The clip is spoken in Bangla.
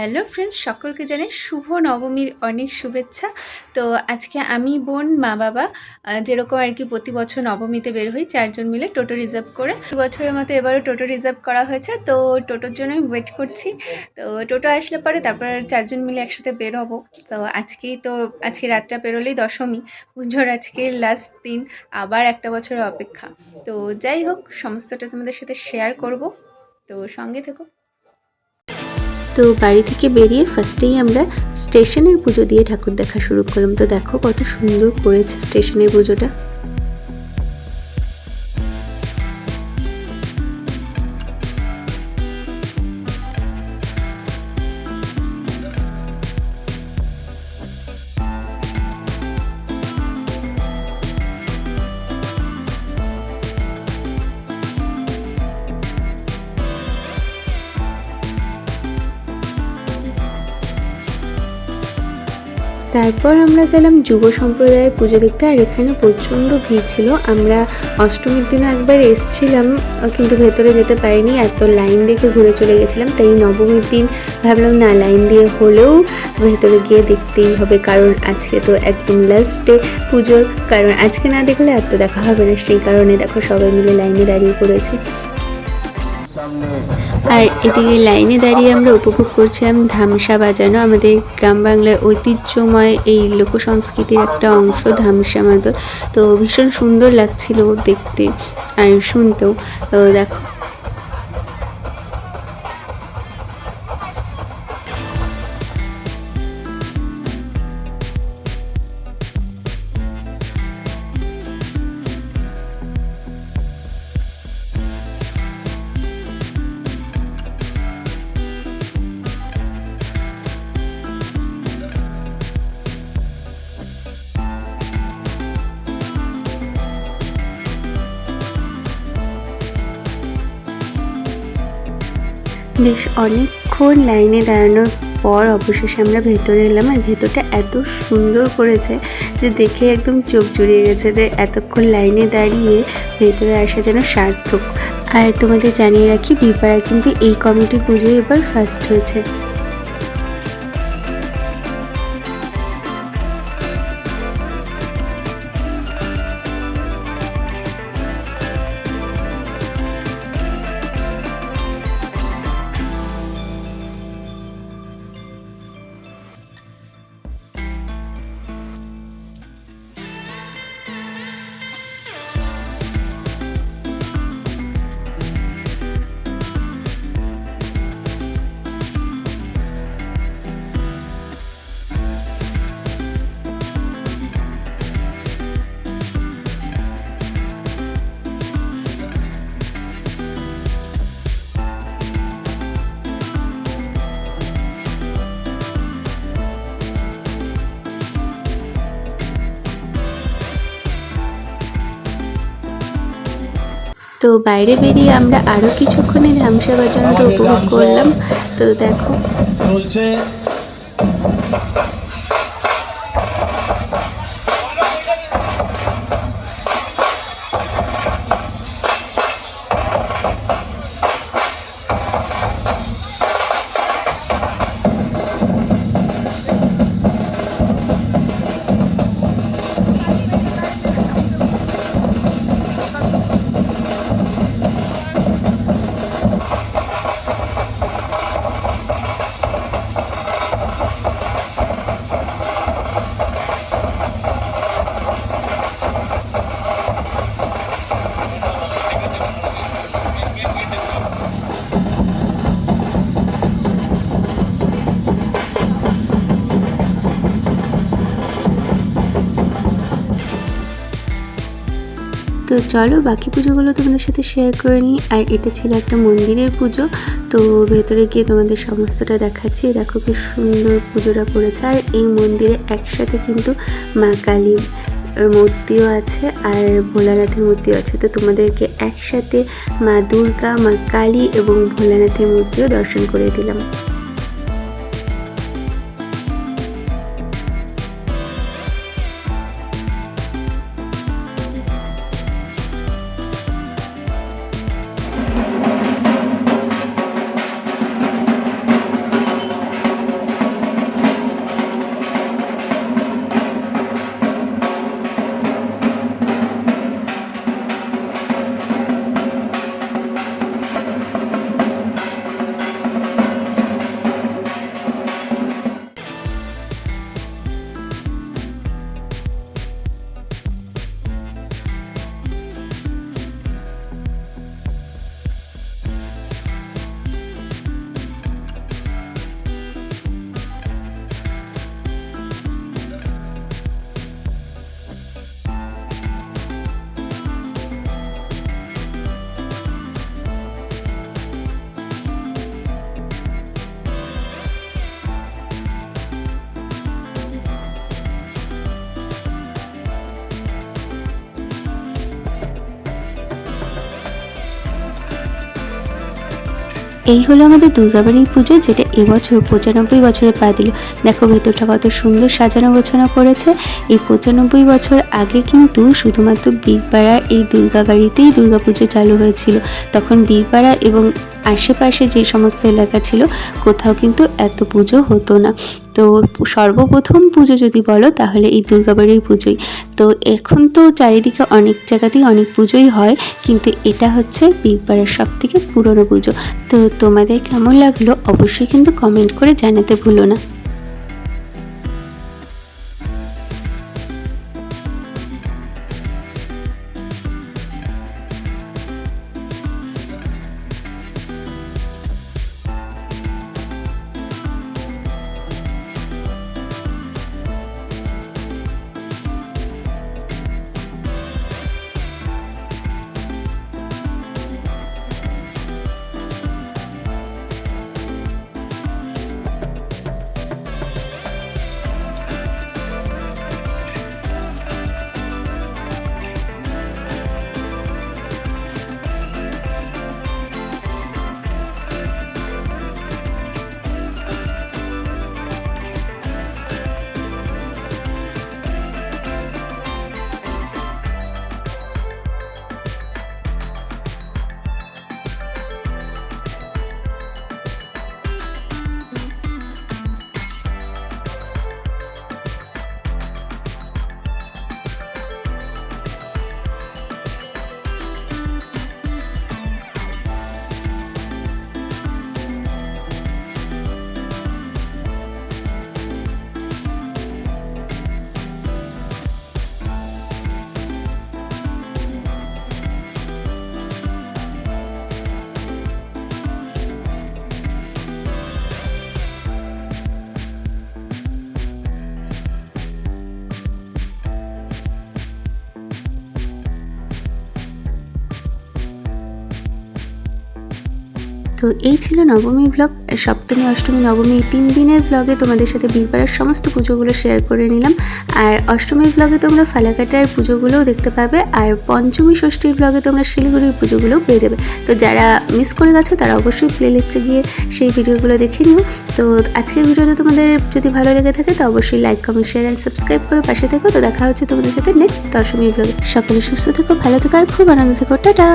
হ্যালো ফ্রেন্ডস, সকলকে জানাই শুভ নবমীর অনেক শুভেচ্ছা। তো আজকে আমি বোন, মা, বাবা যেরকম আর কি প্রতি বছর নবমীতে বের হই, চারজন মিলে টোটো রিজার্ভ করে। দু বছরের মতো এবারও টোটো রিজার্ভ করা হয়েছে, তো টোটোর জন্য আমি ওয়েট করছি। তো টোটো আসলে পরে তারপর চারজন মিলে একসাথে বের হব। তো আজকেই তো, আজকে রাতটা বেরোলেই দশমী, পুজোর আজকে লাস্ট দিন, আবার একটা বছরের অপেক্ষা। তো যাই হোক, সমস্তটা তোমাদের সাথে শেয়ার করব। তো সঙ্গে থেকো। তো বাড়ি থেকে বেরিয়ে ফার্স্টেই আমরা স্টেশনের পুজো দিয়ে ঠাকুর দেখা শুরু করলাম। তো দেখো কত সুন্দর করেছে স্টেশনের পুজোটা। তারপর আমরা গেলাম যুব সম্প্রদায়ের পুজো দেখতে, আর এখানে প্রচণ্ড ভিড় ছিল। আমরা অষ্টমীর দিনও একবার এসছিলাম, কিন্তু ভেতরে যেতে পারিনি। এত লাইন দেখে ঘুরে চলে গেছিলাম, তাই নবমীর দিন ভাবলাম, না, লাইন দিয়ে হলেও ভেতরে গিয়ে দেখতেই হবে, কারণ আজকে তো একদম লাস্ট ডে পুজোর। কারণ আজকে না দেখলে আর তো দেখা হবে না। সেই কারণে দেখো সবাই মিলে লাইনে দাঁড়িয়ে পড়েছি। আর এদিকে লাইনে দাঁড়িয়ে আমরা উপভোগ করছিলাম ধামসা বাজানো। আমাদের গ্রাম বাংলার ঐতিহ্যময় এই লোক সংস্কৃতির একটা অংশ ধামসা মাদল। তো ভীষণ সুন্দর লাগছিল দেখতে আর শুনতেও। তো দেখো বেশ অনেকক্ষণ লাইনে দাঁড়ানোর পর অবশেষে আমরা ভেতরে এলাম আর ভেতরটা এত সুন্দর করেছে যে দেখে একদম চোখ জুড়িয়ে গেছে যে এতক্ষণ লাইনে দাঁড়িয়ে ভেতরে আসা যেন সার্থক। আর তোমাদের জানিয়ে রাখি বিপাড়া কিন্তু এই কমিটি পুজোয় এবার ফার্স্ট হয়েছে। তো বাইরে বেরিয়ে আমরা আরও কিছুক্ষণে ধামসা বাজানোটা উপভোগ করলাম। তো দেখো। তো চলো বাকি পুজোগুলো তোমাদের সাথে শেয়ার করে নিই। আর এটা ছিল একটা মন্দিরের পুজো। তো ভেতরে গিয়ে তোমাদের সমস্তটা দেখাচ্ছি। দেখো কি সুন্দর পুজোটা করেছে। আর এই মন্দিরে একসাথে কিন্তু মা কালীর মূর্তিও আছে আর ভোলানাথের মূর্তিও আছে। তো তোমাদেরকে একসাথে মা দুর্গা, মা কালী এবং ভোলানাথের মূর্তিও দর্শন করে দিলাম। এই হলো আমাদের দুর্গাবাড়ির পুজো, যেটা এবছর পঁচানব্বই বছরে পা দিল। দেখো, ভেতরটা কত সুন্দর সাজানো গোছানো করেছে। এই পঁচানব্বই বছর আগে কিন্তু শুধুমাত্র বীরপাড়া এই দুর্গাবাড়িতেই দুর্গাপুজো চালু হয়েছিল। তখন বীরপাড়া এবং আশেপাশে যে সমস্ত এলাকা ছিল, কোথাও কিন্তু এত পুজো হতো না। তো সর্বপ্রথম পুজো যদি বলো, তাহলে এই দুর্গাবাড়ির পুজোই। তো এখন তো চারিদিকে অনেক জায়গাতেই অনেক পুজোই হয়, কিন্তু এটা হচ্ছে বীরপাড়ার সব থেকে পুরনো পুজো। তো তোমাদের কেমন লাগল, অবশ্যই কিন্তু কমেন্ট করে জানাতে ভুলো না। তো এই ছিল নবমীর ব্লগ সপ্তমী, অষ্টমী, নবমী তিন দিনের ব্লগে তোমাদের সাথে বীরপাড়ার সমস্ত পুজোগুলো শেয়ার করে নিলাম। আর অষ্টমীর ব্লগে তোমরা ফালাকাটার পুজোগুলোও দেখতে পাবে, আর পঞ্চমী, ষষ্ঠীর ব্লগে তোমরা শিলিগুড়ির পুজোগুলোও পেয়ে যাবে। তো যারা মিস করে গেছো, তারা অবশ্যই প্লেলিস্টে গিয়ে সেই ভিডিওগুলো দেখে নিও। তো আজকের ভিডিওটা তোমাদের যদি ভালো লেগে থাকে, তো অবশ্যই like comment share and subscribe করে পাশে থেকো। তো দেখা হচ্ছে তোমাদের সাথে নেক্সট দশমীর ব্লগে সকলে সুস্থ থেকো, ভালো থেকো, আর খুব আনন্দ থেকো। টাটা!